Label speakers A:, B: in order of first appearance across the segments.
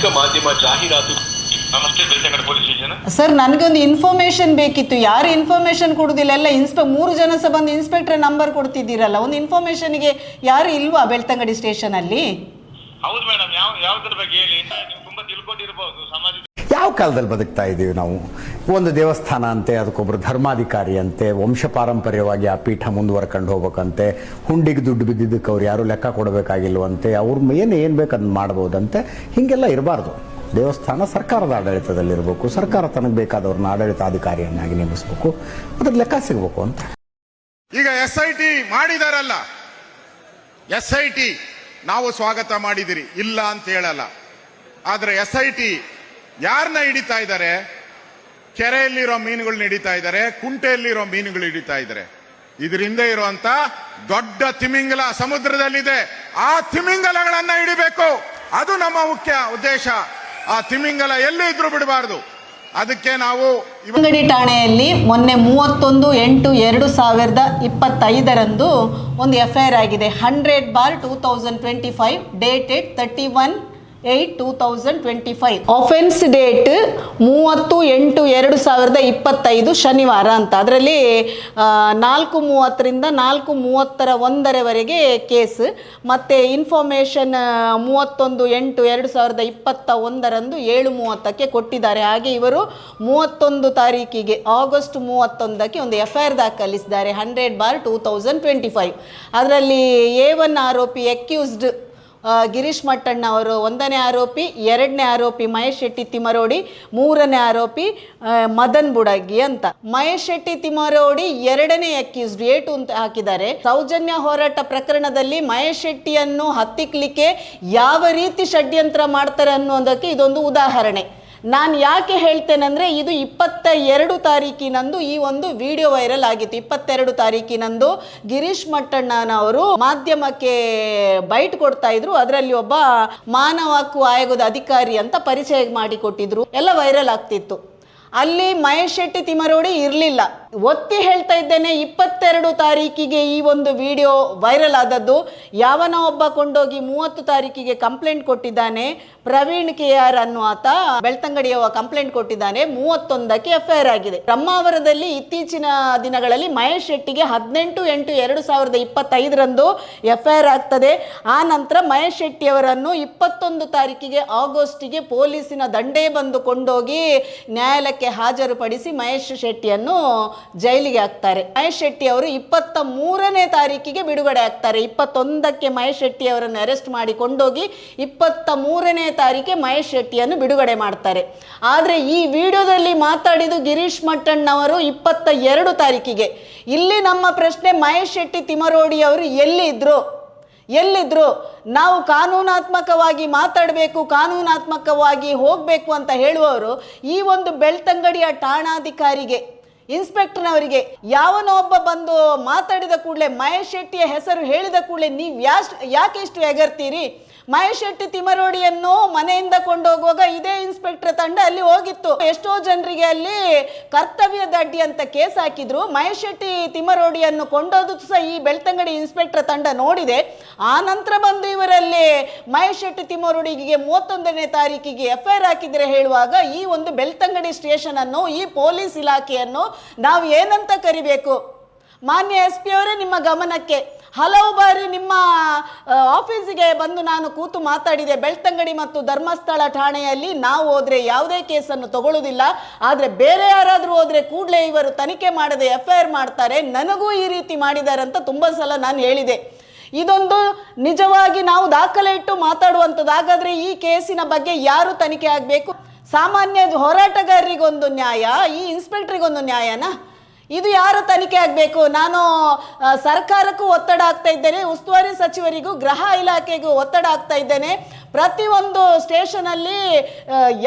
A: ಸಾಮಾಜಿಕ ಮಾಧ್ಯಮ ಜಾಹೀರಾತು ನಮಸ್ತೆ ಬೆಳ್ತಂಗಡ ಪೊಲೀಸ್ ಸ್ಟೇಷನ್
B: ಸರ್ ನನಗೊಂದು ಇನ್ಫಾರ್ಮೇಶನ್ ಬೇಕಿತ್ತು. ಯಾರು ಇನ್ಫಾರ್ಮೇಶನ್ ಕೊಡುದಿಲ್ಲ? ಎಲ್ಲ ಇನ್ಸ್ಪೆ ಮೂರು ಜನ ಸಹ ಬಂದು ಇನ್ಸ್ಪೆಕ್ಟರ್ ನಂಬರ್ ಕೊಡ್ತಿದ್ದೀರಲ್ಲ. ಒಂದು ಇನ್ಫಾರ್ಮೇಶನ್ಗೆ ಯಾರು ಇಲ್ವಾ ಬೆಳ್ತಂಗಡಿ ಸ್ಟೇಷನ್ ಅಲ್ಲಿ?
A: ಹೌದು ಮೇಡಮ್ ಯಾವ ಯಾವ್ದ್ರ ಬಗ್ಗೆ ಹೇಳಿ? ನೀವು ತುಂಬಾ ತಿಳ್ಕೊಂಡಿರ್ಬೋದು. ಸಮಾಜದ
C: ಯಾವ ಕಾಲದಲ್ಲಿ ಬದುಕ್ತಾ ಇದ್ದೀವಿ ನಾವು? ಒಂದು ದೇವಸ್ಥಾನ ಅಂತೆ ಅದಕ್ಕೊಬ್ಬರು ಧರ್ಮಾಧಿಕಾರಿ ಅಂತೆ, ವಂಶ ಪಾರಂಪರ್ಯವಾಗಿ ಆ ಪೀಠ ಮುಂದುವರ್ಕೊಂಡು ಹೋಗ್ಬೇಕಂತೆ, ಹುಂಡಿಗೆ ದುಡ್ಡು ಬಿದ್ದಿದ್ದಕ್ಕೆ ಅವ್ರು ಯಾರು ಲೆಕ್ಕ ಕೊಡಬೇಕಾಗಿಲ್ವಂತೆ ಅವ್ರ ಏನು ಏನು ಬೇಕು ಅದನ್ನ ಮಾಡ್ಬೋದಂತೆ, ಹೀಗೆಲ್ಲ ಇರಬಾರ್ದು. ದೇವಸ್ಥಾನ ಸರ್ಕಾರದ ಆಡಳಿತದಲ್ಲಿರಬೇಕು, ಸರ್ಕಾರ ತನಗೆ ಬೇಕಾದವ್ರನ್ನ ಆಡಳಿತಾಧಿಕಾರಿಯನ್ನಾಗಿ ನೇಮಿಸಬೇಕು ಅದ್ರ ಲೆಕ್ಕ ಸಿಗಬೇಕು ಅಂತ.
D: ಈಗ ಎಸ್ ಐ ಟಿ ಮಾಡಿದಾರಲ್ಲ ಎಸ್ ಐ ಟಿ ನಾವು ಸ್ವಾಗತ ಮಾಡಿದಿರಿ, ಇಲ್ಲ ಅಂತ ಹೇಳಲ್ಲ. ಆದ್ರೆ ಎಸ್ ಐ ಟಿ ಯಾರನ್ನ ಹಿಡಿತಾ ಇದ್ದಾರೆ? ಕೆರೆಯಲ್ಲಿರೋ ಮೀನುಗಳನ್ನ ಹಿಡಿತಾ ಇದ್ದಾರೆ, ಕುಂಟೆಯಲ್ಲಿರೋ ಮೀನುಗಳು ಹಿಡಿತಾ ಇದ್ದಾರೆ. ಇದರಿಂದ ಇರುವಂತ ದೊಡ್ಡ ತಿಮಿಂಗಲ ಸಮುದ್ರದಲ್ಲಿದೆ. ಆ ತಿಮಿಂಗಲಗಳನ್ನ ಹಿಡಿಬೇಕು. ಅದು ನಮ್ಮ ಮುಖ್ಯ ಉದ್ದೇಶ. ಆ ತಿಮಿಂಗಲ ಎಲ್ಲಿ ಇದ್ರು ಬಿಡಬಾರದು. ಅದಕ್ಕೆ ನಾವು
B: ಅಂಗಡಿ ಠಾಣೆಯಲ್ಲಿ ಮೊನ್ನೆ ಮೂವತ್ತೊಂದು, ಎಂಟು, ಎರಡು ಸಾವಿರದ ಇಪ್ಪತ್ತೈದರಂದು ಒಂದು ಎಫ್ ಐ ಆಗಿದೆ. Hundred bar two thousand twenty five, dated thirty one eight two thousand twenty five. Offence date ಮೂವತ್ತು ಎಂಟು ಎರಡು ಸಾವಿರದ ಇಪ್ಪತ್ತೈದು ಶನಿವಾರ ಅಂತ. ಅದರಲ್ಲಿ ನಾಲ್ಕು ಮೂವತ್ತರಿಂದ ನಾಲ್ಕು ಮೂವತ್ತರ ಒಂದರವರೆಗೆ ಕೇಸ್. ಮತ್ತು ಇನ್ಫಾರ್ಮೇಷನ್ ಮೂವತ್ತೊಂದು ಎಂಟು ಎರಡು ಸಾವಿರದ ಇಪ್ಪತ್ತ ಒಂದರಂದು ಏಳು ಮೂವತ್ತಕ್ಕೆ ಕೊಟ್ಟಿದ್ದಾರೆ. ಹಾಗೆ ಇವರು ಮೂವತ್ತೊಂದು ತಾರೀಕಿಗೆ, ಆಗಸ್ಟ್ ಮೂವತ್ತೊಂದಕ್ಕೆ ಒಂದು ಎಫ್ ಐ ಆರ್ ದಾಖಲಿಸಿದ್ದಾರೆ, hundred bar two thousand twenty five. ಅದರಲ್ಲಿ ಎ ಒನ್ ಆರೋಪಿ ಅಕ್ಯೂಸ್ಡ್ ಗಿರೀಶ್ ಮಟ್ಟಣ್ಣ ಅವರು ಒಂದನೇ ಆರೋಪಿ, ಎರಡನೇ ಆರೋಪಿ ಮಹೇಶ್ ಶೆಟ್ಟಿ ತಿಮರೋಡಿ ಮೂರನೇ ಆರೋಪಿ ಮದನ್ ಬುಡಗಿ ಅಂತ. ಮಹೇಶ್ ಶೆಟ್ಟಿ ತಿಮರೋಡಿ ಎರಡನೇ ಅಕ್ಯೂಸ್ಡ್ ಏಟು ಅಂತ ಹಾಕಿದ್ದಾರೆ. ಸೌಜನ್ಯ ಹೋರಾಟ ಪ್ರಕರಣದಲ್ಲಿ ಮಹೇಶ್ ಶೆಟ್ಟಿಯನ್ನು ಹತ್ತಿಕ್ಲಿಕ್ಕೆ ಯಾವ ರೀತಿ ಷಡ್ಯಂತ್ರ ಮಾಡ್ತಾರೆ ಅನ್ನೋದಕ್ಕೆ ಇದೊಂದು ಉದಾಹರಣೆ. ನಾನು ಯಾಕೆ ಹೇಳ್ತೇನೆಂದರೆ ಇದು ಇಪ್ಪತ್ತ ಎರಡು ತಾರೀಕಿನಂದು ಈ ಒಂದು ವಿಡಿಯೋ ವೈರಲ್ ಆಗಿತ್ತು. ಇಪ್ಪತ್ತೆರಡು ತಾರೀಕಿನಂದು ಗಿರೀಶ್ ಮಟ್ಟಣ್ಣನವರು ಮಾಧ್ಯಮಕ್ಕೆ ಬೈಟ್ ಕೊಡ್ತಾ ಇದ್ರು. ಅದರಲ್ಲಿ ಒಬ್ಬ ಮಾನವ ಹಕ್ಕು ಆಯೋಗದ ಅಧಿಕಾರಿ ಅಂತ ಪರಿಚಯ ಮಾಡಿಕೊಟ್ಟಿದ್ರು. ಎಲ್ಲ ವೈರಲ್ ಆಗ್ತಿತ್ತು. ಅಲ್ಲಿ ಮಹೇಶ್ ಶೆಟ್ಟಿ ತಿಮರೋಡಿ ಇರಲಿಲ್ಲ. ಒತ್ತಿ ಹೇಳ್ತಾ ಇದ್ದೇನೆ, ಇಪ್ಪತ್ತೆರಡು ತಾರೀಕಿಗೆ ಈ ಒಂದು ವಿಡಿಯೋ ವೈರಲ್ ಆದದ್ದು. ಯಾವನ ಒಬ್ಬ ಕೊಂಡೋಗಿ ಮೂವತ್ತು ತಾರೀಕಿಗೆ ಕಂಪ್ಲೇಂಟ್ ಕೊಟ್ಟಿದ್ದಾನೆ. ಪ್ರವೀಣ್ ಕೆ ಆರ್ ಅನ್ನುವಾತ ಬೆಳ್ತಂಗಡಿಯವ ಕಂಪ್ಲೇಂಟ್ ಕೊಟ್ಟಿದ್ದಾನೆ. ಮೂವತ್ತೊಂದಕ್ಕೆ ಎಫ್ ಐ ಆರ್ ಆಗಿದೆ. ಬ್ರಹ್ಮಾವರದಲ್ಲಿ ಇತ್ತೀಚಿನ ದಿನಗಳಲ್ಲಿ ಮಹೇಶ್ ಶೆಟ್ಟಿಗೆ ಹದಿನೆಂಟು ಎಂಟು ಎರಡು ಸಾವಿರದ ಇಪ್ಪತ್ತೈದರಂದು ಎಫ್ ಐ ಆರ್ ಆಗ್ತದೆ. ಆ ನಂತರ ಮಹೇಶ್ ಶೆಟ್ಟಿಯವರನ್ನು ಇಪ್ಪತ್ತೊಂದು ತಾರೀಕಿಗೆ ಆಗಸ್ಟಿಗೆ ಪೊಲೀಸಿನ ದಂಡೇ ಬಂದು ಕೊಂಡೋಗಿ ನ್ಯಾಯಾಲಯಕ್ಕೆ ಹಾಜರುಪಡಿಸಿ ಮಹೇಶ್ ಶೆಟ್ಟಿಯನ್ನು ಜೈಲಿಗೆ ಹಾಕ್ತಾರೆ ಮಹೇಶ್ ಶೆಟ್ಟಿ ಅವರು ಇಪ್ಪತ್ತ ಮೂರನೇ ತಾರೀಕಿಗೆ ಬಿಡುಗಡೆ ಆಗ್ತಾರೆ. ಇಪ್ಪತ್ತೊಂದಕ್ಕೆ ಮಹೇಶ್ ಶೆಟ್ಟಿ ಅವರನ್ನು ಅರೆಸ್ಟ್ ಮಾಡಿ ಕೊಂಡೋಗಿ ಇಪ್ಪತ್ತ ಮೂರನೇ ತಾರೀಕಿಗೆ ಮಹೇಶ್ ಶೆಟ್ಟಿಯನ್ನು ಬಿಡುಗಡೆ ಮಾಡ್ತಾರೆ. ಆದರೆ ಈ ವಿಡಿಯೋದಲ್ಲಿ ಮಾತಾಡಿದ್ದು ಗಿರೀಶ್ ಮಟ್ಟಣ್ಣವರು ಇಪ್ಪತ್ತ ಎರಡು ತಾರೀಕಿಗೆ. ಇಲ್ಲಿ ನಮ್ಮ ಪ್ರಶ್ನೆ ಮಹೇಶ್ ಶೆಟ್ಟಿ ತಿಮರೋಡಿ ಅವರು ಎಲ್ಲಿದ್ದರು ಎಲ್ಲಿದ್ರು? ನಾವು ಕಾನೂನಾತ್ಮಕವಾಗಿ ಮಾತಾಡಬೇಕು, ಕಾನೂನಾತ್ಮಕವಾಗಿ ಹೋಗಬೇಕು ಅಂತ ಹೇಳುವವರು ಈ ಒಂದು ಬೆಳ್ತಂಗಡಿಯ ಠಾಣಾಧಿಕಾರಿಗೆ. ಇನ್ಸ್ಪೆಕ್ಟರ್ನವರಿಗೆ ಯಾವನೋ ಒಬ್ಬ ಬಂದು ಮಾತಾಡಿದ ಕೂಡಲೇ ಮಹೇಶ್ ಶೆಟ್ಟಿಯ ಹೆಸರು ಹೇಳಿದ ಕೂಡಲೇ ನೀವು ಯಾಕೆ ಇಷ್ಟು ಎಗರ್ತೀರಿ ಮಹೇಶ್ ಶೆಟ್ಟಿ ತಿಮರೋಡಿಯನ್ನು ಮನೆಯಿಂದ ಕೊಂಡೋಗುವಾಗ ಇದೇ ಇನ್ಸ್ಪೆಕ್ಟರ್ ತಂಡ ಅಲ್ಲಿ ಹೋಗಿತ್ತು. ಎಷ್ಟೋ ಜನರಿಗೆ ಅಲ್ಲಿ ಕರ್ತವ್ಯದ ಅಡ್ಡಿ ಅಂತ ಕೇಸ್ ಹಾಕಿದ್ರು. ಮಹೇಶ್ ಶೆಟ್ಟಿ ತಿಮರೋಡಿಯನ್ನು ಕೊಂಡೋದು ಸಹ ಈ ಬೆಳ್ತಂಗಡಿ ಇನ್ಸ್ಪೆಕ್ಟರ್ ತಂಡ ನೋಡಿದೆ. ಆ ನಂತರ ಬಂದು ಇವರಲ್ಲಿ ಮಹೇಶ್ ಶೆಟ್ಟಿ ತಿಮರೋಡಿಗೆ ಮೂವತ್ತೊಂದನೇ ತಾರೀಕಿಗೆ ಎಫ್ ಐ ಆರ್ ಹಾಕಿದ್ರೆ ಹೇಳುವಾಗ ಈ ಒಂದು ಬೆಳ್ತಂಗಡಿ ಸ್ಟೇಷನ್ ಅನ್ನು, ಈ ಪೊಲೀಸ್ ಇಲಾಖೆಯನ್ನು ನಾವು ಏನಂತ ಕರಿಬೇಕು? ಮಾನ್ಯ ಎಸ್ ಪಿ ಅವರೇ, ನಿಮ್ಮ ಗಮನಕ್ಕೆ. ಹಲವು ಬಾರಿ ನಿಮ್ಮ ಆಫೀಸಿಗೆ ಬಂದು ನಾನು ಕೂತು ಮಾತಾಡಿದೆ. ಬೆಳ್ತಂಗಡಿ ಮತ್ತು ಧರ್ಮಸ್ಥಳ ಠಾಣೆಯಲ್ಲಿ ನಾವು ಹೋದ್ರೆ ಯಾವುದೇ ಕೇಸನ್ನು ತಗೊಳ್ಳುವುದಿಲ್ಲ ಆದರೆ ಬೇರೆ ಯಾರಾದರೂ ಹೋದ್ರೆ ಕೂಡಲೇ ಇವರು ತನಿಖೆ ಮಾಡದೆ ಎಫ್ ಐ ಆರ್ ಮಾಡ್ತಾರೆ. ನನಗೂ ಈ ರೀತಿ ಮಾಡಿದ್ದಾರೆ ಅಂತ ತುಂಬ ಸಲ ನಾನು ಹೇಳಿದೆ. ಇದೊಂದು ನಿಜವಾಗಿ ನಾವು ದಾಖಲೆ ಇಟ್ಟು ಮಾತಾಡುವಂಥದ್ದು ಹಾಗಾದ್ರೆ ಈ ಕೇಸಿನ ಬಗ್ಗೆ ಯಾರು ತನಿಖೆ ಆಗಬೇಕು? ಸಾಮಾನ್ಯ ಹೋರಾಟಗಾರರಿಗೊಂದು ನ್ಯಾಯ, ಈ ಇನ್ಸ್ಪೆಕ್ಟ್ರಿಗೊಂದು ನ್ಯಾಯನಾ? ಇದು ಯಾರು ತನಿಖೆ ಆಗಬೇಕು? ನಾನು ಸರ್ಕಾರಕ್ಕೂ ಒತ್ತಡ ಆಗ್ತಾ ಇದ್ದೇನೆ, ಉಸ್ತುವಾರಿ ಸಚಿವರಿಗೂ ಗೃಹ ಇಲಾಖೆಗೂ ಒತ್ತಡ ಆಗ್ತಾ ಇದ್ದೇನೆ. ಪ್ರತಿಯೊಂದು ಸ್ಟೇಷನಲ್ಲಿ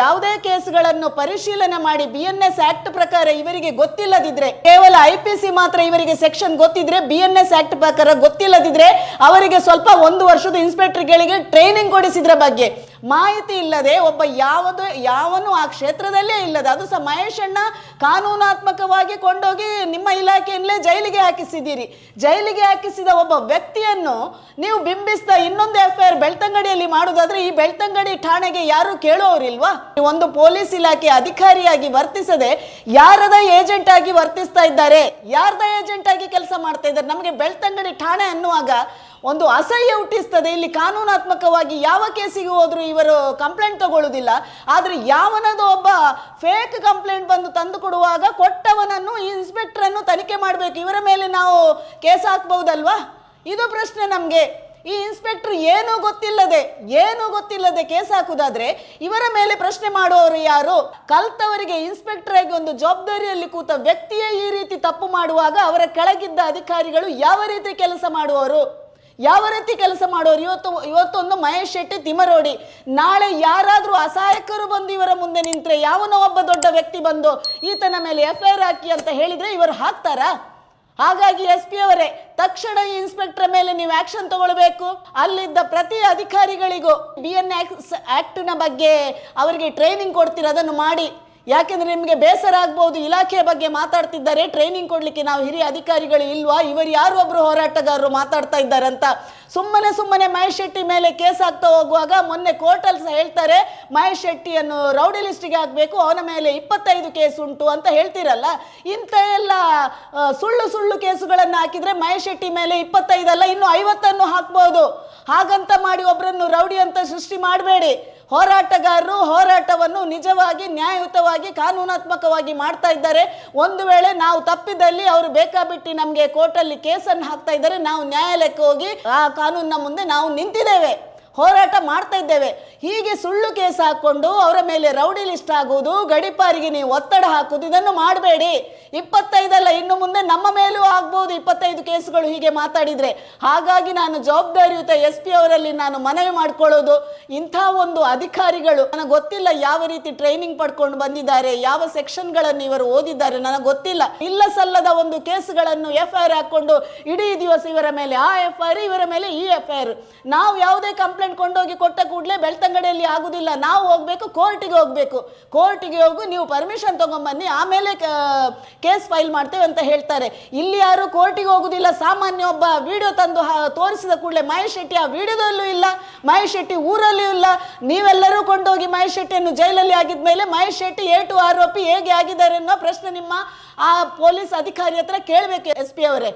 B: ಯಾವುದೇ ಕೇಸ್ಗಳನ್ನು ಪರಿಶೀಲನೆ ಮಾಡಿ ಬಿ ಎನ್ ಎಸ್ ಆಕ್ಟ್ ಪ್ರಕಾರ ಇವರಿಗೆ ಗೊತ್ತಿಲ್ಲದಿದ್ರೆ, ಕೇವಲ ಐ ಪಿ ಸಿ ಮಾತ್ರ ಇವರಿಗೆ ಸೆಕ್ಷನ್ ಗೊತ್ತಿದ್ರೆ ಬಿ ಎನ್ ಎಸ್ ಆಕ್ಟ್ ಪ್ರಕಾರ ಗೊತ್ತಿಲ್ಲದಿದ್ರೆ, ಅವರಿಗೆ ಸ್ವಲ್ಪ ಒಂದು ವರ್ಷದ ಇನ್ಸ್ಪೆಕ್ಟರ್ಗಳಿಗೆ ಟ್ರೈನಿಂಗ್ ಕೊಡಿಸಿದ್ರ ಬಗ್ಗೆ. ಮಾಹಿತಿ ಇಲ್ಲದೆ ಒಬ್ಬ ಯಾವುದು, ಯಾವನು ಆ ಕ್ಷೇತ್ರದಲ್ಲೇ ಇಲ್ಲದೆ, ಅದು ಸಹ ಮಹೇಶಣ್ಣ ಕಾನೂನಾತ್ಮಕವಾಗಿ ಕೊಂಡೋಗಿ ನಿಮ್ಮ ಇಲಾಖೆಯಲ್ಲೇ ಜೈಲಿಗೆ ಹಾಕಿಸಿದ್ದೀರಿ. ಜೈಲಿಗೆ ಹಾಕಿಸಿದ ಒಬ್ಬ ವ್ಯಕ್ತಿಯನ್ನು ನೀವು ಬಿಂಬಿಸ್ತಾ ಇನ್ನೊಂದು ಎಫ್ ಐ ಆರ್ ಬೆಳ್ತಂಗಡಿಯಲ್ಲಿ ಮಾಡುವುದಾದ್ರೆ ಈ ಬೆಳ್ತಂಗಡಿ ಠಾಣೆಗೆ ಯಾರು ಕೇಳೋರಿಲ್ವಾ? ಒಂದು ಪೊಲೀಸ್ ಇಲಾಖೆ ಅಧಿಕಾರಿಯಾಗಿ ವರ್ತಿಸದೆ ಯಾರದ ಏಜೆಂಟ್ ಆಗಿ ವರ್ತಿಸ್ತಾ ಇದ್ದಾರೆ? ಯಾರದ ಏಜೆಂಟ್ ಆಗಿ ಕೆಲಸ ಮಾಡ್ತಾ ಇದ್ದಾರೆ? ನಮಗೆ ಬೆಳ್ತಂಗಡಿ ಠಾಣೆ ಅನ್ನುವಾಗ ಒಂದು ಅಸಹ್ಯ ಹುಟ್ಟಿಸ್ತದೆ. ಇಲ್ಲಿ ಕಾನೂನಾತ್ಮಕವಾಗಿ ಯಾವ ಕೇಸಿಗೆ ಹೋದರೂ ಇವರು ಕಂಪ್ಲೇಂಟ್ ತಗೊಳ್ಳುವುದಿಲ್ಲ ಆದರೆ ಯಾವನದು ಒಬ್ಬ ಫೇಕ್ ಕಂಪ್ಲೇಂಟ್ ಬಂದು ತಂದು ಕೊಡುವಾಗ ಕೊಟ್ಟವನನ್ನು ಈ ಇನ್ಸ್ಪೆಕ್ಟರ್ ಅನ್ನು ತನಿಖೆ ಮಾಡಬೇಕು. ಇವರ ಮೇಲೆ ನಾವು ಕೇಸ್ ಹಾಕ್ಬಹುದಲ್ವಾ? ಇದು ಪ್ರಶ್ನೆ ನಮಗೆ. ಈ ಇನ್ಸ್ಪೆಕ್ಟರ್ ಏನೂ ಗೊತ್ತಿಲ್ಲದೆ ಏನೂ ಗೊತ್ತಿಲ್ಲದೆ ಕೇಸ್ ಹಾಕುದಾದ್ರೆ ಇವರ ಮೇಲೆ ಪ್ರಶ್ನೆ ಮಾಡುವವರು ಯಾರು? ಕಲ್ತವರಿಗೆ ಇನ್ಸ್ಪೆಕ್ಟರ್ ಆಗಿ ಒಂದು ಜವಾಬ್ದಾರಿಯಲ್ಲಿ ಕೂತ ವ್ಯಕ್ತಿಯೇ ಈ ರೀತಿ ತಪ್ಪು ಮಾಡುವಾಗ ಅವರ ಕೆಳಗಿದ್ದ ಅಧಿಕಾರಿಗಳು ಯಾವ ರೀತಿ ಕೆಲಸ ಮಾಡುವವರು? ಯಾವ ರೀತಿ ಕೆಲಸ ಮಾಡೋರು? ಇವತ್ತು, ಇವತ್ತೊಂದು ಮಹೇಶ್ ಶೆಟ್ಟಿ ತಿಮರೋಡಿ ನಾಳೆ ಯಾರಾದರೂ ಅಸಹಾಯಕರು ಬಂದು ಇವರ ಮುಂದೆ ನಿಂತರೆ ಯಾವನೋ ಒಬ್ಬ ದೊಡ್ಡ ವ್ಯಕ್ತಿ ಬಂದು ಈತನ ಮೇಲೆ ಎಫ್ ಐ ಹಾಕಿ ಅಂತ ಹೇಳಿದರೆ ಇವರು ಹಾಕ್ತಾರಾ? ಹಾಗಾಗಿ ಎಸ್ ಪಿ ಅವರೇ, ತಕ್ಷಣ ಈ ಇನ್ಸ್ಪೆಕ್ಟರ್ ಮೇಲೆ ನೀವು ಆಕ್ಷನ್ ತಗೊಳ್ಬೇಕು. ಅಲ್ಲಿದ್ದ ಪ್ರತಿ ಅಧಿಕಾರಿಗಳಿಗೂ ಬಿ ಎನ್ ಆಕ್ಟ್ನ ಬಗ್ಗೆ ಅವರಿಗೆ ಟ್ರೈನಿಂಗ್ ಕೊಡ್ತೀರ, ಅದನ್ನು ಮಾಡಿ. ಯಾಕೆಂದ್ರೆ ನಿಮಗೆ ಬೇಸರ ಆಗ್ಬೋದು ಇಲಾಖೆಯ ಬಗ್ಗೆ ಮಾತಾಡ್ತಿದ್ದಾರೆ ಟ್ರೈನಿಂಗ್ ಕೊಡ್ಲಿಕ್ಕೆ ನಾವು ಹಿರಿಯ ಅಧಿಕಾರಿಗಳು ಇಲ್ವಾ? ಇವರು ಯಾರು ಒಬ್ರು ಹೋರಾಟಗಾರರು ಮಾತಾಡ್ತಾ ಇದ್ದಾರಂತ ಸುಮ್ಮನೆ ಸುಮ್ಮನೆ ಮಹೇಶ್ ಶೆಟ್ಟಿ ಮೇಲೆ ಕೇಸ್ ಆಗ್ತಾ ಹೋಗುವಾಗ ಮೊನ್ನೆ ಕೋರ್ಟಲ್ಲಿ ಸಹ ಹೇಳ್ತಾರೆ, ಮಹೇಶ್ ಶೆಟ್ಟಿಯನ್ನು ರೌಡಿ ಲಿಸ್ಟಿಗೆ ಹಾಕಬೇಕು, ಅವನ ಮೇಲೆ ಇಪ್ಪತ್ತೈದು ಕೇಸ್ ಉಂಟು ಅಂತ ಹೇಳ್ತಿರಲ್ಲ? ಇಂಥ ಎಲ್ಲ ಸುಳ್ಳು ಸುಳ್ಳು ಕೇಸುಗಳನ್ನು ಹಾಕಿದ್ರೆ ಮಹೇಶ್ ಶೆಟ್ಟಿ ಮೇಲೆ ಇಪ್ಪತ್ತೈದಲ್ಲ ಇನ್ನು ಐವತ್ತನ್ನು ಹಾಕ್ಬೋದು. ಹಾಗಂತ ಮಾಡಿ ಒಬ್ಬರನ್ನು ರೌಡಿ ಅಂತ ಸೃಷ್ಟಿ ಮಾಡಬೇಡಿ. ಹೋರಾಟಗಾರರು ಹೋರಾಟವನ್ನು ನಿಜವಾಗಿ, ನ್ಯಾಯಯುತವಾಗಿ, ಕಾನೂನಾತ್ಮಕವಾಗಿ ಮಾಡ್ತಾ ಇದ್ದಾರೆ. ಒಂದು ವೇಳೆ ನಾವು ತಪ್ಪಿದಲ್ಲಿ ಅವರು ಬೇಕಾಬಿಟ್ಟಿ ನಮಗೆ ಕೋರ್ಟಲ್ಲಿ ಕೇಸನ್ನು ಹಾಕ್ತಾ ಇದ್ದಾರೆ, ನಾವು ನ್ಯಾಯಾಲಯಕ್ಕೆ ಹೋಗಿ ಆ ಕಾನೂನಿನ ಮುಂದೆ ನಾವು ನಿಂತಿದ್ದೇವೆ. ಹೋರಾಟ ಮಾಡ್ತಾ ಇದ್ದೇವೆ. ಹೀಗೆ ಸುಳ್ಳು ಕೇಸ್ ಹಾಕ್ಕೊಂಡು ಅವರ ಮೇಲೆ ರೌಡಿ ಲಿಸ್ಟ್ ಆಗುವುದು ಗಡಿಪಾರಿಗೆ ನೀವು ಒತ್ತಡ ಹಾಕುವುದು, ಇದನ್ನು ಮಾಡಬೇಡಿ. ಇಪ್ಪತ್ತೈದಲ್ಲ, ಇನ್ನು ಮುಂದೆ ನಮ್ಮ ಮೇಲೂ ಆಗ್ಬೋದು ಇಪ್ಪತ್ತೈದು ಕೇಸುಗಳು ಹೀಗೆ ಮಾತಾಡಿದರೆ. ಹಾಗಾಗಿ ನಾನು ಜವಾಬ್ದಾರಿಯುತ ಎಸ್ ಪಿ ಅವರಲ್ಲಿ ನಾನು ಮನವಿ ಮಾಡ್ಕೊಳ್ಳೋದು, ಇಂಥ ಒಂದು ಅಧಿಕಾರಿಗಳು, ನನಗೆ ಗೊತ್ತಿಲ್ಲ ಯಾವ ರೀತಿ ಟ್ರೈನಿಂಗ್ ಪಡ್ಕೊಂಡು ಬಂದಿದ್ದಾರೆ, ಯಾವ ಸೆಕ್ಷನ್ಗಳನ್ನು ಇವರು ಓದಿದ್ದಾರೆ, ನನಗೆ ಗೊತ್ತಿಲ್ಲ. ಇಲ್ಲ ಸಲ್ಲದ ಒಂದು ಕೇಸುಗಳನ್ನು ಎಫ್ ಐ ಆರ್ ಹಾಕೊಂಡು ಇಡೀ ದಿವಸ ಇವರ ಮೇಲೆ, ಆ ಎಫ್ ಐ ಆರ್ ಇವರ ಮೇಲೆ ಈ ಎಫ್ ಐ ಆರ್ ನಾವು ಯಾವುದೇ ಕಂಪ್ಲೇಂಟ್ ಕೊಂಡೋಗಿ ಕೊಟ್ಟ ಕೂಡಲೇ ಬೆಳ್ತಂಗಡಿಯಲ್ಲಿ ಆಗುದಿಲ್ಲ. ನಾವು ಹೋಗ್ಬೇಕು ಕೋರ್ಟಿಗೆ ಹೋಗ್ಬೇಕು. ಕೋರ್ಟಿಗೆ ಹೋಗು, ನೀವು ಪರ್ಮಿಷನ್ ತಗೊಂಬನ್ನಿ, ಆಮೇಲೆ ಕೇಸ್ ಫೈಲ್ ಮಾಡ್ತೇವೆ ಅಂತ ಹೇಳ್ತಾರೆ. ಇಲ್ಲಿ ಯಾರು ಕೋರ್ಟಿಗೆ ಹೋಗುದಿಲ್ಲ. ಸಾಮಾನ್ಯ ಒಬ್ಬ ವಿಡಿಯೋ ತಂದು ತೋರಿಸಿದ ಕೂಡಲೇ ಮಹೇಶ್ ಶೆಟ್ಟಿ ಆ ವಿಡಿಯೋದಲ್ಲೂ ಇಲ್ಲ. ಮಹೇಶ್ ಶೆಟ್ಟಿ ಊರಲ್ಲೂ ಇಲ್ಲ. ನೀವೆಲ್ಲರೂ ಕೊಂಡೋಗಿ ಮಹೇಶ್ ಶೆಟ್ಟಿಯನ್ನು ಜೈಲಲ್ಲಿ ಆಗಿದ್ಮೇಲೆ ಮಹೇಶ್ ಶೆಟ್ಟಿ ಏಟು ಆರೋಪಿ ಹೇಗೆ ಆಗಿದ್ದಾರೆ ಅನ್ನೋ ಪ್ರಶ್ನೆ ನಿಮ್ಮ ಆ ಪೊಲೀಸ್ ಅಧಿಕಾರಿ ಹತ್ರ ಕೇಳಬೇಕು ಎಸ್ ಪಿ ಅವರೇ.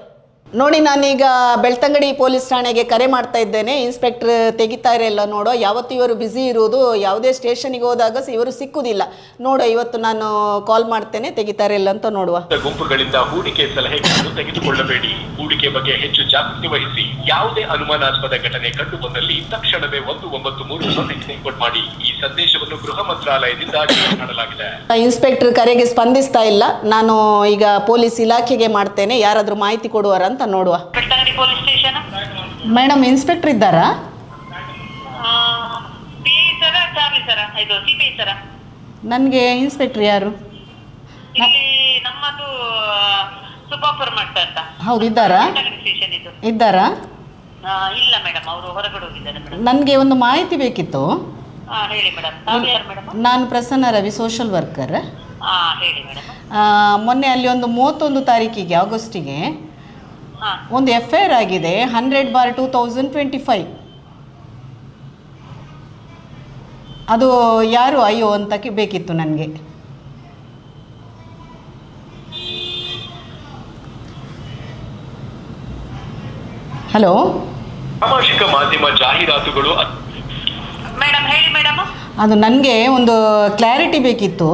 B: ನೋಡಿ ನಾನೀಗ ಬೆಳ್ತಂಗಡಿ ಪೊಲೀಸ್ ಠಾಣೆಗೆ ಕರೆ ಮಾಡ್ತಾ ಇದ್ದೇನೆ. ಇನ್ಸ್ಪೆಕ್ಟರ್ ತೆಗಿತಾ ಇರಲ್ಲ ನೋಡೋ. ಯಾವತ್ತು ಇವರು ಬ್ಯುಸಿ ಇರುವುದು ಯಾವುದೇ ಸ್ಟೇಷನ್ಗೆ ಹೋದಾಗ ಇವರು ಸಿಕ್ಕುದಿಲ್ಲ. ನೋಡೋ ಇವತ್ತು ನಾನು ಕಾಲ್ ಮಾಡ್ತೇನೆ ತೆಗಿತಾರೆ ಇಲ್ಲ ಅಂತ ನೋಡುವ.
E: ಗುಂಪುಗಳಿಂದ ಹೂಡಿಕೆ ಸಲಹೆಗಳನ್ನು ತೆಗೆದುಕೊಳ್ಳಬೇಡಿ. ಹೂಡಿಕೆ ಬಗ್ಗೆ ಹೆಚ್ಚು ಜಾಗೃತಿ ವಹಿಸಿ. ಯಾವುದೇ ಅನುಮಾನಾಸ್ಪದ ಘಟನೆ ಕಂಡು ಬಂದಲ್ಲಿ ತಕ್ಷಣವೇ ಒಂದು ಒಂಬತ್ತು ಮೂರು ಮಾಡಿ. ಈ ಸಂದೇಶವನ್ನು ಗೃಹ ಮಂತ್ರಾಲಯದಿಂದ ಮಾಡಲಾಗಿದೆ.
B: ಇನ್ಸ್ಪೆಕ್ಟರ್ ಕರೆಗೆ ಸ್ಪಂದಿಸ್ತಾ ಇಲ್ಲ. ನಾನು ಈಗ ಪೊಲೀಸ್ ಇಲಾಖೆಗೆ ಮಾಡ್ತೇನೆ. ಯಾರಾದರೂ ಮಾಹಿತಿ ಕೊಡುವರ ಅಂತ ನೋಡುವ.
F: Police station?
B: ಮೇಡಮ್ ಇನ್ಸ್ಪೆಕ್ಟರ್ ಇದ್ದಾರಾ?
F: ಪಿ ಸರ ಚಾರ್ಲಿ ಸರ ಇದು ಸಿ ಪಿ ಸರ
B: ನನಗೆ ಇನ್ಸ್ಪೆಕ್ಟರ್ ಯಾರು?
F: ಇಲ್ಲಿ ನಮ್ಮದು ಸುಬ್ಬಾಪುರ ಮಠ ಅಂತ.
B: ಹೌದು ಇದ್ದಾರಾ?
F: ಸ್ಟೇಷನ್ ಇದು.
B: ಇದ್ದಾರಾ?
F: ಆ, ಇಲ್ಲ ಮೇಡಮ್ ಅವರು ಹೊರಗಡೆ ಹೋಗಿದ್ದಾರೆ ಮೇಡಮ್.
B: ನನಗೆ ಒಂದು ಮಾಹಿತಿ ಬೇಕಿತ್ತು.
F: ಹಾ ಹೇಳಿ ಮೇಡಮ್. ತಾವು ಯಾರು ಮೇಡಮ್?
B: ನಾನು ಪ್ರಸನ್ನ ರವಿ ಸೋಷಲ್ ವರ್ಕರ್
F: ಹಾ ಹೇಳಿ ಮೇಡಮ್.
B: ಮೊನ್ನೆ ಅಲ್ಲಿ ಒಂದು ಮೂವತ್ತೊಂದು ತಾರೀಕಿಗೆ ಆಗಸ್ಟಿಗೆ ಒಂದು ಎಫ್ ಐ ಆರ್ ಆಗಿದೆ hundred bar two thousand twenty five. ಅದು ಯಾರು ಅಯ್ಯೋ ಅಂತ ಬೇಕಿತ್ತು ನನಗೆ. ಹಲೋ?
E: ಸಾಮಾಜಿಕ ಮಾಧ್ಯಮ ಜಾಹೀರಾತುಗಳು ಅತ್-
F: ಮೇಡಮ್ ಹೇಳಿ ಮೇಡಮ್
B: ಅದು ನನಗೆ ಒಂದು ಕ್ಲಾರಿಟಿ ಬೇಕಿತ್ತು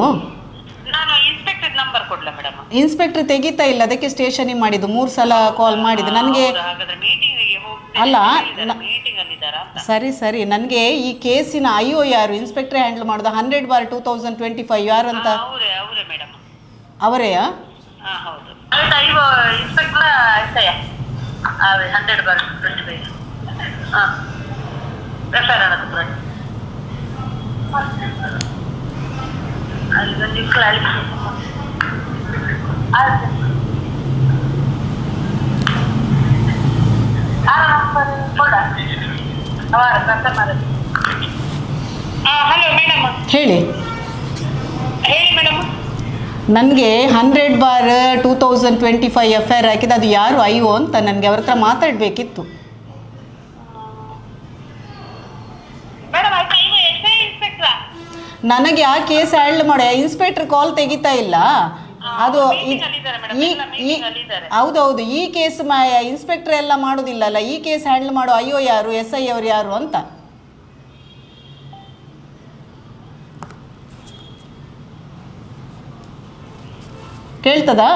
F: ನಾನು ಇನ್ಸ್ಪೆಕ್ಟರ್ ನಂಬರ್ ಕೊಡ್ಲಾ ಮೇಡಮ್
B: ಇನ್ಸ್ಪೆಕ್ಟರ್ ತೆಗಿತಾ ಇಲ್ಲ. ಅದಕ್ಕೆ ಸ್ಟೇಷನಿಗೆ ಮಾಡಿದ್ದು. ಮೂರು ಸಲ ಕಾಲ್ ಮಾಡಿದ್ದು. ನನಗೆ
F: ಹಾಗಾದ್ರೆ ಮೀಟಿಂಗಿಗೆ
B: ಅಲ್ಲ, ನ-
F: ಮೀಟಿಂಗ್ ಅಲ್ಲಿದ್ದಾರಾ ಅಂತ.
B: ಸರಿ ಸರಿ. ನನಗೆ ಈ ಕೇಸಿನ ಅಯ್ಯೋ ಯಾರು? ಇನ್ಸ್ಪೆಕ್ಟರ್ ಹ್ಯಾಂಡಲ್ ಮಾಡೋದು? Hundred bar two thousand twenty five ಯಾರು ಅಂತ?
F: ಅವರೇ ಅವರೇ ಮೇಡಮ್
B: ಅವರೆಯಾ?
F: ಹಾ ಹೌದು. ಆಯ್ತಾ ಇವ inspector hundred bar twenty five ಹಾಂ. ಅಲ್ಲಿ ಬಂದು ಅಲ್ಲಿ ಆರ ನಂಬರ್ ಕೊಡ ಅವರ ಕಸ್ಟಮರ್ ಹಲೋ ಮೇಡಮ್
B: ಹೇಳಿ. ನನಗೆ hundred bar two thousand twenty five F I R ಹಾಕಿದ್ದು ಅದು ಯಾರು ಅಯ್ಯೋ ಅಂತ ನನಗೆ ಅವ್ರ ಹತ್ರ ಮಾತಾಡಬೇಕಿತ್ತು. ನನಗೆ ಆ ಕೇಸ್ ಹ್ಯಾಂಡಲ್ ಮಾಡೋ ಇನ್ಸ್ಪೆಕ್ಟರ್ ಕಾಲ್ ತೆಗಿತಾ ಇಲ್ಲ. ಅದು ಈ ಈ ಹೌದೌದು. ಈ ಕೇಸ್ ಇನ್ಸ್ಪೆಕ್ಟರ್ ಎಲ್ಲ ಮಾಡುದಿಲ್ಲ ಅಲ್ಲ ಈ ಕೇಸ್ ಹ್ಯಾಂಡಲ್ ಮಾಡೋ ಅಯ್ಯೋ ಯಾರು ಎಸ್ ಐ ಅವ್ರು ಯಾರು ಅಂತ? ಕೇಳ್ತದಾ?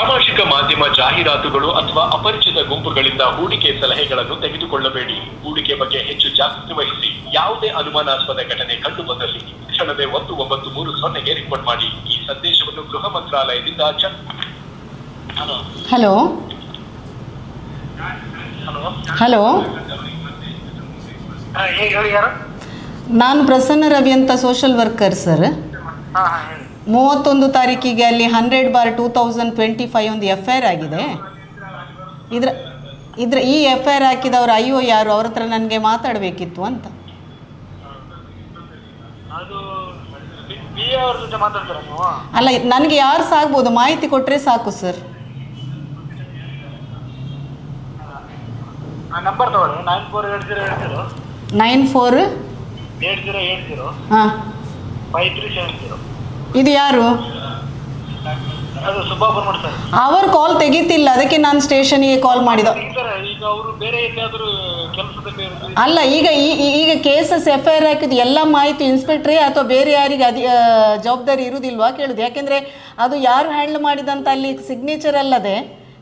E: ಸಾಮಾಜಿಕ ಮಾಧ್ಯಮ ಜಾಹೀರಾತುಗಳು ಅಥವಾ ಅಪರಿಚಿತ ಗುಂಪುಗಳಿಂದ ಹೂಡಿಕೆ ಸಲಹೆಗಳನ್ನು ತೆಗೆದುಕೊಳ್ಳಬೇಡಿ. ಹೂಡಿಕೆ ಬಗ್ಗೆ ಹೆಚ್ಚು ಜಾಗೃತಿ ವಹಿಸಿ. ಯಾವುದೇ ಅನುಮಾನಾಸ್ಪದ ಘಟನೆ ಕಂಡು ಬಂದಲ್ಲಿ ತಕ್ಷಣವೇ ಒಂದು ಒಂಬತ್ತು ಮೂರು ಸೊನ್ನೆಗೆ ರಿಪೋರ್ಟ್ ಮಾಡಿ. ಈ ಸಂದೇಶವನ್ನು ಗೃಹ ಮಂತ್ರಾಲಯದಿಂದ
B: ಹಲೋ.
A: ಹಲೋ.
B: ನಾನು ಪ್ರಸನ್ನ ರವಿ ಅಂತ ಸೋಷಲ್ ವರ್ಕರ್ ಸರ್ ಮೂವತ್ತೊಂದು ತಾರೀಕಿಗೆ ಅಲ್ಲಿ hundred bar two thousand twenty five ಒಂದು ಎಫ್ ಐ ಆರ್ ಆಗಿದೆ. ಇದ್ರ ಇದ್ರ ಈ ಎಫ್ ಐ ಆರ್ ಹಾಕಿದವರು ಅಯ್ಯೋ ಯಾರು? ಅವ್ರ ಹತ್ರ ನನಗೆ ಮಾತಾಡಬೇಕಿತ್ತು ಅಂತ. ಅಲ್ಲ ನನಗೆ ಯಾರು ಸಾಗ್ಬೋದು ಮಾಹಿತಿ ಕೊಟ್ಟರೆ ಸಾಕು ಸರ್.
A: ನೈನ್ ಫೋರ್ ಜೀರೋ
B: ಹಾಂ. ಇದು ಯಾರು?
A: ಅದು ಸುಬ್ಬಾಪುರ ಸರ್
B: ಅವರು ಕಾಲ್ ತೆಗಿತಿಲ್ಲ ಅದಕ್ಕೆ ನಾನು ಸ್ಟೇಷನ್ಗೆ ಕಾಲ್ ಮಾಡಿದ
A: ಈಗ ಅವರು ಬೇರೆ ಎಲ್ಲಿಯಾದರೂ ಕೆಲಸದಲ್ಲಿ
B: ಅಲ್ಲ ಈಗ ಈಗ ಕೇಸಸ್ ಎಫ್ ಐ ಆರ್ ಹಾಕಿದ್ದು ಎಲ್ಲ ಮಾಹಿತಿ ಇನ್ಸ್ಪೆಕ್ಟ್ರೇ ಅಥವಾ ಬೇರೆ ಯಾರಿಗೆ ಅದಿ ಜವಾಬ್ದಾರಿ ಇರುವುದಿಲ್ವಾ ಕೇಳುದು ಯಾಕೆಂದರೆ ಅದು ಯಾರು ಹ್ಯಾಂಡಲ್ ಮಾಡಿದಂತ ಅಲ್ಲಿ ಸಿಗ್ನೇಚರ್ ಅಲ್ಲದೆ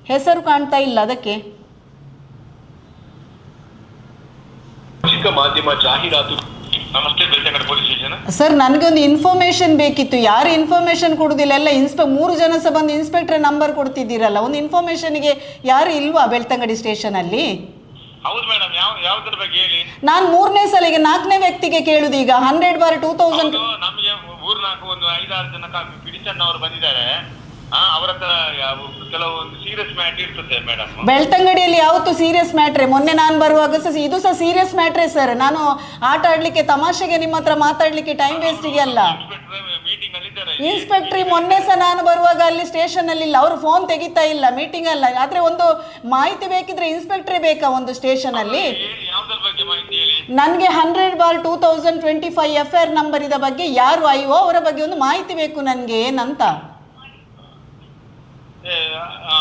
B: ಹೆಸರು ಕಾಣ್ತಾ ಇಲ್ಲ ಅದಕ್ಕೆ.
E: ಮಾಧ್ಯಮ ಜಾಹೀರಾತು
A: ನಮಸ್ತೆ ಬೆಳ್ತಂಗಡ ಪೊಲೀಸ್ ಸ್ಟೇಷನ್.
B: ಸರ್ ನನಗೊಂದು ಇನ್ಫಾರ್ಮೇಷನ್ ಬೇಕಿತ್ತು. ಯಾರು ಇನ್ಫಾರ್ಮೇಶನ್ ಕೊಡುದಿಲ್ಲ? ಎಲ್ಲ ಇನ್ಸ್ಪೆ ಮೂರು ಜನ ಸಹ ಬಂದು ಇನ್ಸ್ಪೆಕ್ಟರ್ ನಂಬರ್ ಕೊಡ್ತಿದ್ದೀರಲ್ಲ. ಒಂದು ಇನ್ಫಾರ್ಮೇಷನ್ಗೆ ಯಾರು ಇಲ್ವಾ ಬೆಳ್ತಂಗಡಿ ಸ್ಟೇಷನಲ್ಲಿ
A: ಹೌದು ಮೇಡಮ್ ಯಾವ ಯಾವ್ದ್ರ ಬಗ್ಗೆ ಹೇಳಿ?
B: ನಾನು ಮೂರನೇ ಸಲ ಈಗ ನಾಲ್ಕನೇ ವ್ಯಕ್ತಿಗೆ ಕೇಳುದು ಈಗ. ಹಂಡ್ರೆಡ್ ಬಾರ್ ಟೂ ತೌಸಂಡ್
A: ಹೌದು, ನಮ್ಗೆ ಊರ್ನಾಲ್ಕು ಒಂದು ಐದಾರು ಜನ ಬಂದಿದ್ದಾರೆ. ಅವ್ರ ಹತ್ರ ಕೆಲವೊಂದು ಸೀರಿಯಸ್ ಇರ್ತದೆ ಮೇಡಮ್
B: ಬೆಳ್ತಂಗಡಿಯಲ್ಲಿ ಯಾವತ್ತು ಸೀರಿಯಸ್ ಮ್ಯಾಟ್ರೆ ಮೊನ್ನೆ ನಾನು ಬರುವಾಗ ಸಹ ಇದು ಸಹ ಸೀರಿಯಸ್ ಮ್ಯಾಟ್ರೆ ಸರ್ ನಾನು ಆಟ ಆಡ್ಲಿಕ್ಕೆ ತಮಾಷೆಗೆ ನಿಮ್ಮ ಹತ್ರ ಮಾತಾಡ್ಲಿಕ್ಕೆ ಟೈಮ್ ವೇಸ್ಟಿಗೆ ಅಲ್ಲ
A: ಮೀಟಿಂಗ್ ಅಲ್ಲಿ ಇದ್ದಾರೆ.
B: ಇನ್ಸ್ಪೆಕ್ಟ್ರಿ ಮೊನ್ನೆ ಸಹ ನಾನು ಬರುವಾಗ ಅಲ್ಲಿ ಸ್ಟೇಷನ್ ಅಲ್ಲಿ ಇಲ್ಲ. ಅವರು ಫೋನ್ ತೆಗಿತಾ ಇಲ್ಲ ಮೀಟಿಂಗ್ ಅಲ್ಲ. ಆದ್ರೆ ಒಂದು ಮಾಹಿತಿ ಬೇಕಿದ್ರೆ ಇನ್ಸ್ಪೆಕ್ಟ್ರಿ ಬೇಕಾ ಒಂದು ಸ್ಟೇಷನ್ ಅಲ್ಲಿ?
A: ಹೇಳಿ ಯಾವ್ದ್ರ ಬಗ್ಗೆ ಮಾಹಿತಿ ಹೇಳಿ?
B: ನನಗೆ hundred bar two thousand twenty five F I R number ಇದ ಬಗ್ಗೆ ಯಾರು ಅಯ್ಯೋ ಅವರ ಬಗ್ಗೆ ಒಂದು ಮಾಹಿತಿ ಬೇಕು ನನಗೆ ಏನಂತ?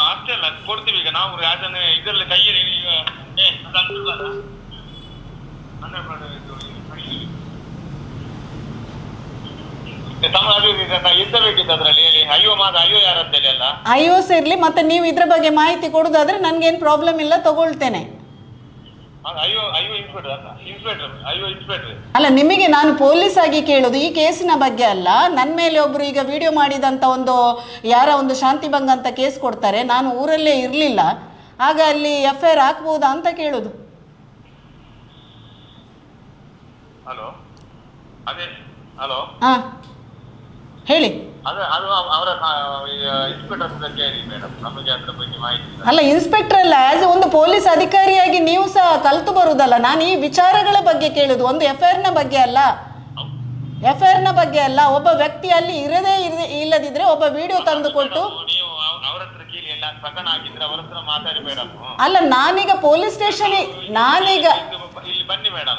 A: ಅಷ್ಟೇ ಅಲ್ಲ, ಕೊಡ್ತೀವಿ ಈಗ. ನಾವು ಅದನ್ನ ಇದರಲ್ಲಿ ಕೈಯಲ್ಲಿ ಈಗ, ಏ, ಅದು ಅಲ್ಲ.
B: ಐ ಓಸ್ ಇರಲಿ. ಮತ್ತೆ ನೀವು ಇದ್ರ ಬಗ್ಗೆ ಮಾಹಿತಿ ಕೊಡುದಾದ್ರೆ ನನ್ಗೆ ಏನ್ ಪ್ರಾಬ್ಲಮ್ ಇಲ್ಲ, ತಗೊಳ್ತೇನೆ
A: ಅದು ಅಯ್ಯೋ ಅಯ್ಯೋ ಇನ್ಸ್ಪೆಕ್ಟರ್ ಅಲ್ಲ
B: ನಿಮಗೆ ನಾನು ಪೊಲೀಸ್ ಆಗಿ ಕೇಳೋದು ಈ ಕೇಸಿನ ಬಗ್ಗೆ ಅಲ್ಲ. ನನ್ನ ಮೇಲೆ ಒಬ್ಬರು ಈಗ ವಿಡಿಯೋ ಮಾಡಿದಂತ ಒಂದು ಯಾರ ಒಂದು ಶಾಂತಿ ಭಂಗ ಅಂತ ಕೇಸ್ ಕೊಡ್ತಾರೆ. ನಾನು ಊರಲ್ಲೇ ಇರಲಿಲ್ಲ. ಆಗ ಅಲ್ಲಿ ಎಫ್ ಐ ಆರ್ ಹಾಕ್ಬಹುದಾ ಅಂತ ಕೇಳೋದು.
A: ಹಲೋ? ಹಲೋ?
B: ಹಾಂ ಹೇಳಿ.
A: ಅದು ಅದು ಅವರ ಇನ್ಸ್ಪೆಕ್ಟರ್ ಬಗ್ಗೆ ಹೇಳಿ ಮೇಡಮ್ ನಮಗೆ ಅದ್ರ ಬಗ್ಗೆ ಮಾಹಿತಿ ಇಲ್ಲ.
B: ಅಲ್ಲ ಇನ್ಸ್ಪೆಕ್ಟರ್ ಅಲ್ಲ ಆಸ್ ಒಂದು ಪೊಲೀಸ್ ಅಧಿಕಾರಿಯಾಗಿ ನೀವು ಸಹ ಕಲ್ತು ಬರುವುದಲ್ಲ ನಾನು ಈ ವಿಚಾರಗಳ ಬಗ್ಗೆ ಕೇಳುದು ಒಂದು ಎಫ್ ಐ ಆರ್ನ ಬಗ್ಗೆ ಅಲ್ಲ. ಎಫ್ ಐ ಆರ್ನ ಬಗ್ಗೆ ಅಲ್ಲ ಒಬ್ಬ ವ್ಯಕ್ತಿ ಅಲ್ಲಿ ಇರದೇ ಇರದೆ ಇಲ್ಲದಿದ್ರೆ ಒಬ್ಬ ವಿಡಿಯೋ ತಂದುಕೊಟ್ಟು
A: ನೀವು ಅವ್- ಅವ್ರ ಹತ್ರ ಕೇಳಿ ಎಲ್ಲ ಪ್ರಕರಣ ಹಾಕಿದ್ರೆ ಅವ್ರ ಹತ್ರ ಮಾತಾಡಿ ಮೇಡಮ್
B: ಅಲ್ಲ ನಾನೀಗ ಪೊಲೀಸ್ ಸ್ಟೇಷನ್ ನಾನೀಗ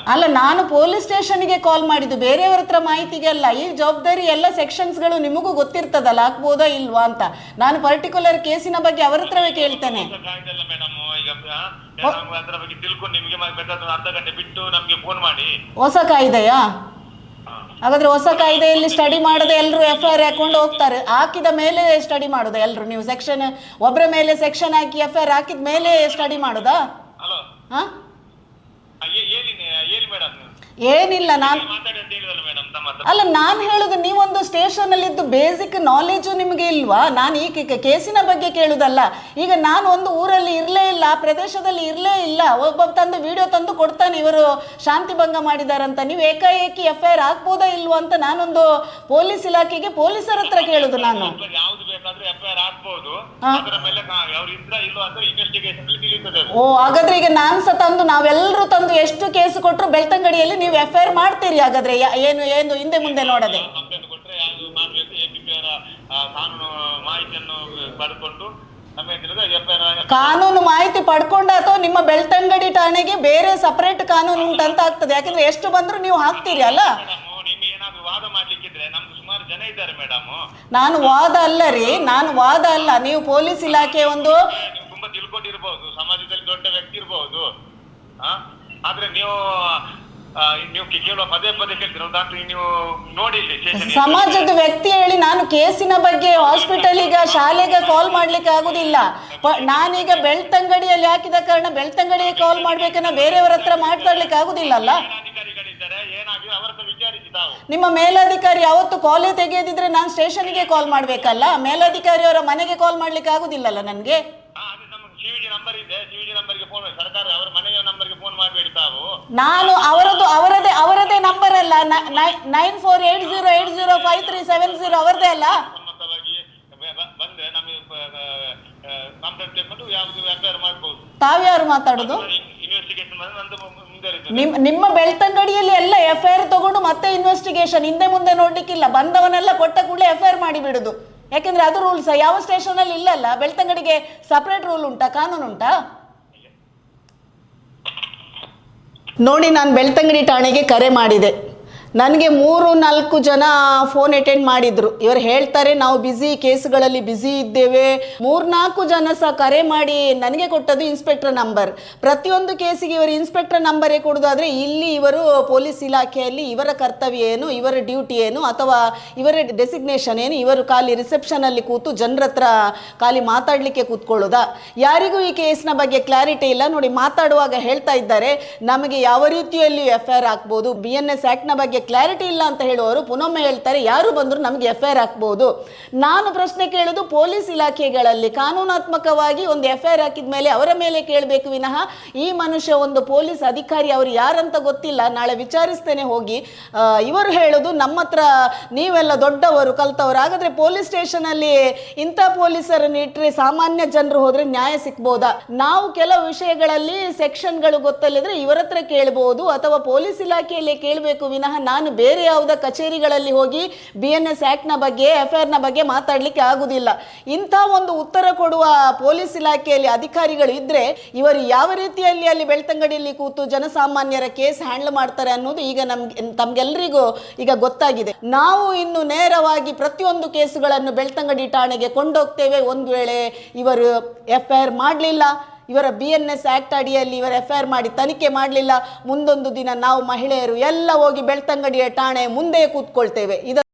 B: ಅಲ್ಲ ನಾನು ಪೊಲೀಸ್ ಸ್ಟೇಷನ್ಗೆ ಕಾಲ್ ಮಾಡಿದ್ದು ಬೇರೆಯವ್ರ ಹತ್ರ ಮಾಹಿತಿಗೆ ಅಲ್ಲ. ಈ ಜವಾಬ್ದಾರಿ ಎಲ್ಲ ಸೆಕ್ಷನ್ಸ್ಗಳು ನಿಮಗೂ ಗೊತ್ತಿರ್ತದಲ್ಲ ಹಾಕ್ಬೋದಾ ಇಲ್ವಾ ಅಂತ. ನಾನು ಪರ್ಟಿಕ್ಯುಲರ್ ಕೇಸಿನ ಬಗ್ಗೆ ಅವರ ಹತ್ರವೇ ಕೇಳ್ತೇನೆ.
A: ಕಾಯ್ದಲ್ಲ ಮೇಡಮ್. ಈಗ ನಾವು ಅದ್ರ ಬಗ್ಗೆ ತಿಳ್ಕೊಂಡು ನಿಮಗೆ ಮ- ಅರ್ಧ ಗಂಟೆ ಬಿಟ್ಟು ನಮ್ಗೆ ಫೋನ್ ಮಾಡಿ.
B: ಹೊಸ ಕಾಯ್ದೆಯಾ? ಹಾಗಾದ್ರೆ ಹೊಸ ಕಾಯ್ದೆಯಲ್ಲಿ ಸ್ಟಡಿ ಮಾಡದೆ ಎಲ್ಲರೂ ಎಫ್ ಐ ಆರ್ ಹಾಕೊಂಡು ಹೋಗ್ತಾರೆ. ಹಾಕಿದ ಮೇಲೆ ಸ್ಟಡಿ ಮಾಡೋದಾ ಎಲ್ಲರೂ ನೀವು? ಸೆಕ್ಷನ್ ಒಬ್ಬರ ಮೇಲೆ ಸೆಕ್ಷನ್ ಹಾಕಿ ಎಫ್ ಐ ಆರ್ ಹಾಕಿದ ಮೇಲೆ ಸ್ಟಡಿ ಮಾಡೋದಾ?
A: ಹಲೋ.
B: ಹಾಂ? ಏನಿಲ್ಲ ನಾನು ಅಲ್ಲ ನಾನು ಹೇಳುದು ನೀವೊಂದು ಇದ್ದು ಬೇಸಿಕ್ ನಾಲೆಜು ನಿಮಗೆ ಇಲ್ವಾ? ನಾನು ಈ ಕೇಸಿನ ಬಗ್ಗೆ ಕೇಳುದಲ್ಲ. ಈಗ ನಾನು ಒಂದು ಊರಲ್ಲಿ ಇರಲೇ ಇಲ್ಲ ಆ ಪ್ರದೇಶದಲ್ಲಿ ಇರಲೇ ಇಲ್ಲ ಒಬ್ಬ ತಂದು ವಿಡಿಯೋ ತಂದು ಕೊಡ್ತಾನೆ ಇವರು ಶಾಂತಿ ಭಂಗ ಮಾಡಿದಾರಂತ. ನೀವು ಏಕಾಏಕಿ ಎಫ್ ಐ ಆರ್ ಹಾಕ್ಬೋದಾ ಇಲ್ವಾ ಅಂತ ನಾನೊಂದು ಪೊಲೀಸ್ ಇಲಾಖೆಗೆ ಪೊಲೀಸರ ಹತ್ರ ಕೇಳುದು ನಾನು.
A: ಅಲ್ಲಿ
B: ಓ ಹಾಗಾದ್ರೆ ಈಗ ನಾನು ಸಹ ತಂದು ನಾವೆಲ್ಲರೂ ತಂದು ಎಷ್ಟು ಕೇಸ್ ಕೊಟ್ಟರು ಬೆಳ್ತಂಗಡಿಯಲ್ಲಿ ನೀವು ಎಫ್ ಐ ಆರ್ ಮಾಡ್ತೀರಿ ಹಾಗಾದ್ರೆ ಯಾ- ಏನು ಏನು ಹಿಂದೆ ಮುಂದೆ ನೋಡದೆ?
A: ಕಂಪ್ಲೇಂಟ್ ಕೊಟ್ರೆ ಮಾಡಬೇಕು ಕಾನೂನು ಮಾಹಿತಿಯನ್ನು ಪಡ್ಕೊಂಡು ನಮಗೆ ತಿಳಿದ ಎಫ್
B: ಕಾನೂನು ಮಾಹಿತಿ ಪಡ್ಕೊಂಡ ಅಥವಾ ನಿಮ್ಮ ಬೆಳ್ತಂಗಡಿ ಠಾಣೆಗೆ ಬೇರೆ ಸಪರೇಟ್ ಕಾನೂನು ಉಂಟಂತ ಆಗ್ತದೆ. ಯಾಕಂದ್ರೆ ಎಷ್ಟು ಬಂದ್ರು ನೀವು ಹಾಕ್ತೀರಿ ಅಲ್ಲ?
A: ಮೇಡಮ್ ನಿಮ್ಗೆ ಏನಾದ್ರು ವಾದ ಮಾಡ್ಲಿಕ್ಕಿದ್ರೆ ನಮ್ಗೆ ಸುಮಾರು ಜನ ಇದ್ದಾರೆ ಮೇಡಮ್.
B: ನಾನು ವಾದ ಅಲ್ಲ ರೀ ನಾನು ವಾದ ಅಲ್ಲ. ನೀವು ಪೊಲೀಸ್ ಇಲಾಖೆ ಒಂದು
A: ನೀವು ತುಂಬಾ ತಿಳ್ಕೊಂಡಿರ್ಬಹುದು ಸಮಾಜದಲ್ಲಿ ದೊಡ್ಡ ವ್ಯಕ್ತಿ ಇರಬಹುದು ಆದ್ರೆ ನೀವು ಆ, ನೀವು ಕೇಳುವ ಪದೇ ಪದೇ ಕೇಳ್ತೀರ. ನೀವು ನೋಡಿ ಇಲ್ಲಿ
B: ಸಮಾಜದ ವ್ಯಕ್ತಿ ಹೇಳಿ ನಾನು ಕೇಸಿನ ಬಗ್ಗೆ ಹಾಸ್ಪಿಟಲಿಗ ಶಾಲೆಗೆ ಕಾಲ್ ಮಾಡ್ಲಿಕ್ಕೆ ಆಗುದಿಲ್ಲ. ಪ- ನಾನೀಗ ಬೆಳ್ತಂಗಡಿಯಲ್ಲಿ ಹಾಕಿದ ಕಾರಣ ಬೆಳ್ತಂಗಡಿಗೆ ಕಾಲ್ ಮಾಡ್ಬೇಕನ್ನ ಬೇರೆಯವರ ಹತ್ರ ಮಾತಾಡ್ಲಿಕ್ಕೆ ಆಗುದಿಲ್ಲ ಅಲ್ಲ?
A: ಅಧಿಕಾರಿಗಳಿದ್ದಾರೆ ಏನಾಗಿದೆ ಅವರ ಹತ್ರ ವಿಚಾರಿಸಿ ತಾವು.
B: ನಿಮ್ಮ ಮೇಲಾಧಿಕಾರಿ ಯಾವತ್ತು ಕಾಲೇ ತೆಗೆಯದಿದ್ರೆ ನಾನು ಸ್ಟೇಷನ್ಗೆ ಕಾಲ್ ಮಾಡ್ಬೇಕಲ್ಲ? ಮೇಲಾಧಿಕಾರಿ ಅವರ ಮನೆಗೆ ಕಾಲ್ ಮಾಡ್ಲಿಕ್ಕೆ ಆಗುದಿಲ್ಲಲ್ಲ ನನಗೆ?
A: ಹಾ ಅದು ನಮಗೆ ಸಿವಿಜಿ ನಂಬರ್ ಇದೆ. ಸಿವಿಜಿ ನಂಬರ್ಗೆ ಫೋನ್ ಸರ್ಕಾರ ಅವರ ಮನೆಯ ನಂಬರ್ಗೆ ಫೋನ್ ಮಾಡಬೇಡಿ ತಾವು.
B: ನಾನು ಅವರದ್ದು ಅವರದೇ ಅವರದೇ ನಂಬರ್ ಅಲ್ಲ nine four eight zero eight zero five three seven zero ಅವರದೇ ಅಲ್ಲ?
A: ಬಂದ್ರೆ ನಮಗೆ ಕಂಪ್ಲೇಂಟ್ ತೆಗೆದು ಯಾವುದು ಎಫ್ ಐ ಆರ್ ಮಾಡ್ಬೋದು.
B: ತಾವ್ಯಾರು ಮಾತಾಡುದು?
A: ಇನ್ವೆಸ್ಟಿಗೇಷನ್ ನಂದು
B: ನಿಮ್ ನಿಮ್ಮ ಬೆಳ್ತಂಗಡಿಯಲ್ಲಿ ಎಲ್ಲ ಎಫ್ ಐ ಆರ್ ತಗೊಂಡು ಮತ್ತೆ ಇನ್ವೆಸ್ಟಿಗೇಷನ್ ಹಿಂದೆ ಮುಂದೆ ನೋಡ್ಲಿಕ್ಕಿಲ್ಲ. ಬಂದವನೆಲ್ಲ ಕೊಟ್ಟ ಕೂಡಲೇ ಎಫ್ ಐ ಆರ್ ಮಾಡಿ ಬಿಡುದು. ಯಾಕೆಂದ್ರೆ ಅದು ರೂಲ್ಸ್ ಯಾವ ಸ್ಟೇಷನ್ ಅಲ್ಲಿ ಇಲ್ಲಲ್ಲ? ಬೆಳ್ತಂಗಡಿಗೆ ಸಪರೇಟ್ ರೂಲ್ ಉಂಟಾ? ಕಾನೂನು ಉಂಟಾ? ನೋಡಿ ನಾನು ಬೆಳ್ತಂಗಡಿ ಠಾಣೆಗೆ ಕರೆ ಮಾಡಿದೆ. ನನಗೆ ಮೂರು, ನಾಲ್ಕು ಜನ ಫೋನ್ ಅಟೆಂಡ್ ಮಾಡಿದ್ರು. ಇವರು ಹೇಳ್ತಾರೆ, ನಾವು ಬ್ಯುಸಿ ಕೇಸ್ಗಳಲ್ಲಿ ಬ್ಯುಸಿ ಇದ್ದೇವೆ. ಮೂರ್ನಾಲ್ಕು ಜನ ಸಹ ಕರೆ ಮಾಡಿ ನನಗೆ ಕೊಟ್ಟದ್ದು ಇನ್ಸ್ಪೆಕ್ಟರ್ ನಂಬರ್ ಪ್ರತಿಯೊಂದು ಕೇಸಿಗೆ ಇವರು ಇನ್ಸ್ಪೆಕ್ಟರ್ ನಂಬರೇ ಕೊಡೋದಾದ್ರೆ ಇಲ್ಲಿ ಇವರು ಪೊಲೀಸ್ ಇಲಾಖೆಯಲ್ಲಿ ಇವರ ಕರ್ತವ್ಯ ಏನು, ಇವರ ಡ್ಯೂಟಿ ಏನು, ಅಥವಾ ಇವರ ಡೆಸಿಗ್ನೇಷನ್ ಏನು, ಇವರು ಖಾಲಿ ರಿಸೆಪ್ಷನಲ್ಲಿ ಕೂತು ಜನರ ಹತ್ರ ಖಾಲಿ ಮಾತಾಡಲಿಕ್ಕೆ ಕೂತ್ಕೊಳ್ಳೋದಾ? ಯಾರಿಗೂ ಈ ಕೇಸ್ನ ಬಗ್ಗೆ ಕ್ಲಾರಿಟಿ ಇಲ್ಲ. ನೋಡಿ, ಮಾತಾಡುವಾಗ ಹೇಳ್ತಾ ಇದ್ದಾರೆ, ನಮಗೆ ಯಾವ ರೀತಿಯಲ್ಲಿ ಎಫ್ ಐ ಆರ್ ಹಾಕ್ಬೋದು ಬಿ ಎನ್ ಎಸ್ ಆ್ಯಕ್ಟ್ನ ಬಗ್ಗೆ ಕ್ಲಾರಿಟಿ ಇಲ್ಲ ಅಂತ ಹೇಳುವವರು ಪುನೊಮ್ಮೆ ಹೇಳ್ತಾರೆ, ಯಾರು ಬಂದರೂ ನಮಗೆ ಎಫ್ ಐ ಆರ್ ನಾನು ಪ್ರಶ್ನೆ ಕೇಳೋದು ಪೊಲೀಸ್ ಇಲಾಖೆಗಳಲ್ಲಿ, ಕಾನೂನಾತ್ಮಕವಾಗಿ ಒಂದು ಎಫ್ ಐ ಆರ್ ಹಾಕಿದ ಮೇಲೆ ಅವರ ಮೇಲೆ ಕೇಳಬೇಕು ವಿನಃ, ಈ ಮನುಷ್ಯ ಒಂದು ಪೊಲೀಸ್ ಅಧಿಕಾರಿ, ಅವರು ಯಾರಂತ ಗೊತ್ತಿಲ್ಲ. ನಾಳೆ ವಿಚಾರಿಸ್ತೇನೆ ಹೋಗಿ ಇವರು ಹೇಳೋದು ನಮ್ಮ ಹತ್ರ ನೀವೆಲ್ಲ ದೊಡ್ಡವರು, ಕಲ್ತವರು. ಹಾಗಾದ್ರೆ ಪೊಲೀಸ್ ಸ್ಟೇಷನಲ್ಲಿ ಇಂಥ ಪೊಲೀಸರನ್ನು ಇಟ್ಟರೆ ಸಾಮಾನ್ಯ ಜನರು ಹೋದರೆ ನ್ಯಾಯ ಸಿಕ್ಬೋದಾ ನಾವು ಕೆಲವು ವಿಷಯಗಳಲ್ಲಿ ಸೆಕ್ಷನ್ಗಳು ಗೊತ್ತಲ್ಲಿದ್ರೆ ಇವರ ಹತ್ರ ಕೇಳ್ಬೋದು ಅಥವಾ ಪೊಲೀಸ್ ಇಲಾಖೆಯಲ್ಲಿ ಕೇಳಬೇಕು ವಿನಃ ನಾನು ಬೇರೆ ಯಾವುದೇ ಕಚೇರಿಗಳಲ್ಲಿ ಹೋಗಿ ಬಿ ಎನ್ ಎಸ್ ಆ್ಯಕ್ಟ್ನ ಬಗ್ಗೆ ಎಫ್ ಐ ಆರ್ನ ಬಗ್ಗೆ ಮಾತಾಡಲಿಕ್ಕೆ ಆಗುದಿಲ್ಲ. ಇಂಥ ಒಂದು ಉತ್ತರ ಕೊಡುವ ಪೊಲೀಸ್ ಇಲಾಖೆಯಲ್ಲಿ ಅಧಿಕಾರಿಗಳು ಇದ್ರೆ ಇವರು ಯಾವ ರೀತಿಯಲ್ಲಿ ಅಲ್ಲಿ ಬೆಳ್ತಂಗಡಿಯಲ್ಲಿ ಕೂತು ಜನಸಾಮಾನ್ಯರ ಕೇಸ್ ಹ್ಯಾಂಡಲ್ ಮಾಡ್ತಾರೆ ಅನ್ನೋದು ಈಗ ನಮ್ಗೆ, ತಮ್ಗೆಲ್ರಿಗೂ ಈಗ ಗೊತ್ತಾಗಿದೆ. ನಾವು ಇನ್ನು ನೇರವಾಗಿ ಪ್ರತಿಯೊಂದು ಕೇಸುಗಳನ್ನು ಬೆಳ್ತಂಗಡಿ ಠಾಣೆಗೆ ಕೊಂಡೋಗ್ತೇವೆ. ಒಂದು ವೇಳೆ ಇವರು ಎಫ್ ಐ ಆರ್ ಮಾಡಲಿಲ್ಲ ಇವರ ಬಿ ಎನ್ ಎಸ್ ಆ್ಯಕ್ಟ್ ಅಡಿಯಲ್ಲಿ ಇವರ ಎಫ್ ಐ ಆರ್ ಮಾಡಿ ತನಿಖೆ ಮಾಡಲಿಲ್ಲ. ಮುಂದೊಂದು ದಿನ ನಾವು ಮಹಿಳೆಯರು ಎಲ್ಲ ಹೋಗಿ ಬೆಳ್ತಂಗಡಿಯ ಠಾಣೆ ಮುಂದೆ ಕೂತ್ಕೊಳ್ತೇವೆ. ಇದರ